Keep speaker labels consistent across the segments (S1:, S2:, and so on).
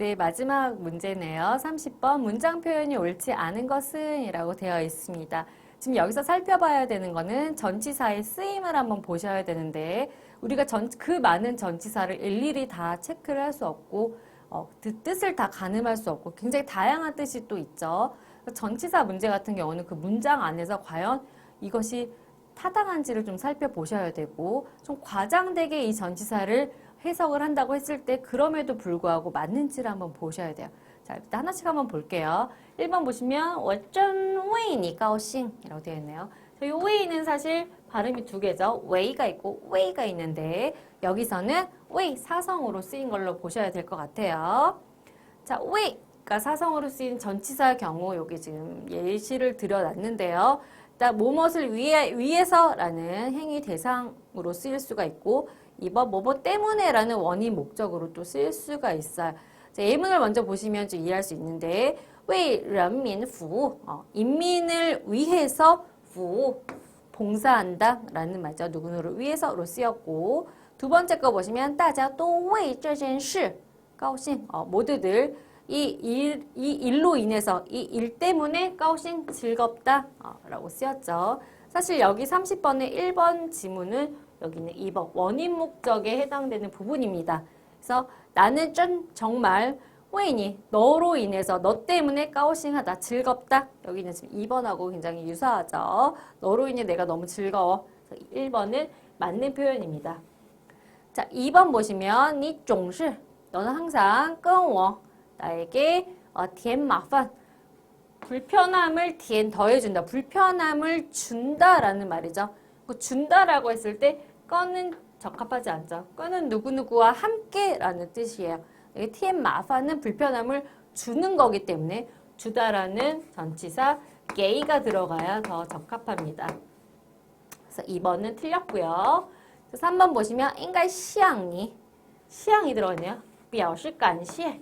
S1: 네, 마지막 문제네요. 30번 문장 표현이 옳지 않은 것은 이라고 되어 있습니다. 지금 여기서 살펴봐야 되는 거는 전치사의 쓰임을 한번 보셔야 되는데 우리가 전, 그 많은 전치사를 일일이 다 체크를 할 수 없고 어, 그 뜻을 다 가늠할 수 없고 굉장히 다양한 뜻이 또 있죠. 전치사 문제 같은 경우는 그 문장 안에서 과연 이것이 타당한지를 좀 살펴보셔야 되고 좀 과장되게 이 전치사를 해석을 한다고 했을 때 그럼에도 불구하고 맞는지를 한번 보셔야 돼요. 자, 일단 하나씩 한번 볼게요. 1번 보시면 월전 웨이니 가오싱 이라고 되어 있네요. 자, 이 웨이는 사실 발음이 두 개죠. 웨이가 있고 웨이가 있는데 여기서는 웨이 사성으로 쓰인 걸로 보셔야 될 것 같아요. 자, 웨이가 사성으로 쓰인 전치사의 경우 여기 지금 예시를 드려놨는데요. 일단 뭐뭇을 위해, 위해서라는 행위 대상으로 쓰일 수가 있고 2번 뭐뭐 때문에라는 원인 목적으로 또 쓰일 수가 있어요. 자, 예문을 먼저 보시면 좀 이해할 수 있는데 为人民服务 어, 인민을 위해서 服务 봉사한다 라는 말이죠. 누구누구를 위해서로 쓰였고 두 번째 거 보시면 大家都为这件事高兴 어, 모두들 이 일, 이 일로 인해서 이 일 때문에高兴 즐겁다 어, 라고 쓰였죠. 사실 여기 30번의 1번 지문은 여기는 2번 원인 목적에 해당되는 부분입니다. 그래서 나는 좀 정말 호인이 너로 인해서 너 때문에 까오싱하다 즐겁다 여기는 지금 2번하고 굉장히 유사하죠. 너로 인해 내가 너무 즐거워. 그래서 1번은 맞는 표현입니다. 자, 2번 보시면 니 종시 너는 항상 끄워 나에게 어, 디엔 마판 불편함을 디엔 더해준다. 불편함을 준다라는 말이죠. 그 준다라고 했을 때 꺼는 적합하지 않죠. 꺼는 누구누구와 함께라는 뜻이에요. 여기 添 마파는 불편함을 주는 거기 때문에 주다라는 전치사 게이가 들어가야 더 적합합니다. 그래서 2번은 틀렸고요. 3번 보시면 应该向你 시향이 들어있네요. 表示感谢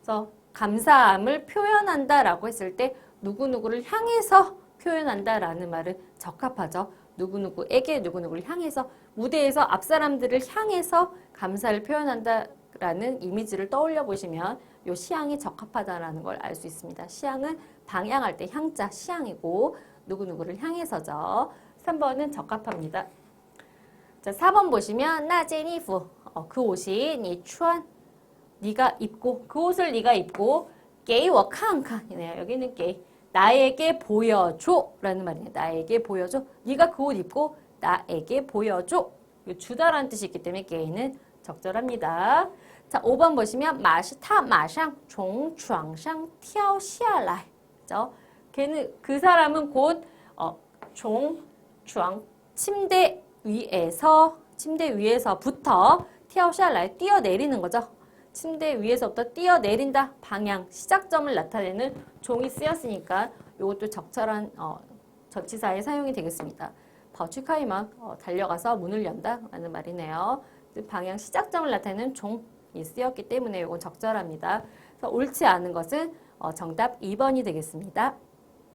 S1: 그래서 감사함을 표현한다라고 했을 때 누구누구를 향해서 표현한다라는 말은 적합하죠. 누구누구에게 누구누구를 향해서 무대에서 앞 사람들을 향해서 감사를 표현한다라는 이미지를 떠올려 보시면 요 시향이 적합하다라는 걸 알 수 있습니다. 시향은 방향할 때 향자 시향이고 누구누구를 향해서죠. 3번은 적합합니다. 자, 4번 보시면 나제니프 어, 그 옷이 니 추한 네가 입고 그 옷을 네가 입고 게이워 칸칸이네요. 여기는 게이 나에게 보여줘라는 말이에요. 나에게 보여줘. 네가 그 옷 입고 나에게 보여줘. 이 주다라는 뜻이 있기 때문에 게이는 적절합니다. 자, 5번 보시면 마시 타 마상 종床上 跳下来. 죠? 걔는 그 사람은 곧 어, 종, 중, 침대 위에서 침대 위에서부터 跳下来 뛰어내리는 거죠. 침대 위에서부터 뛰어내린다 방향 시작점을 나타내는 종이 쓰였으니까 이것도 적절한 어, 전치사의 사용이 되겠습니다. 버추카이만 어, 달려가서 문을 연다 라는 말이네요. 방향 시작점을 나타내는 종이 쓰였기 때문에 이건 적절합니다. 그래서 옳지 않은 것은 어, 정답 2번이 되겠습니다.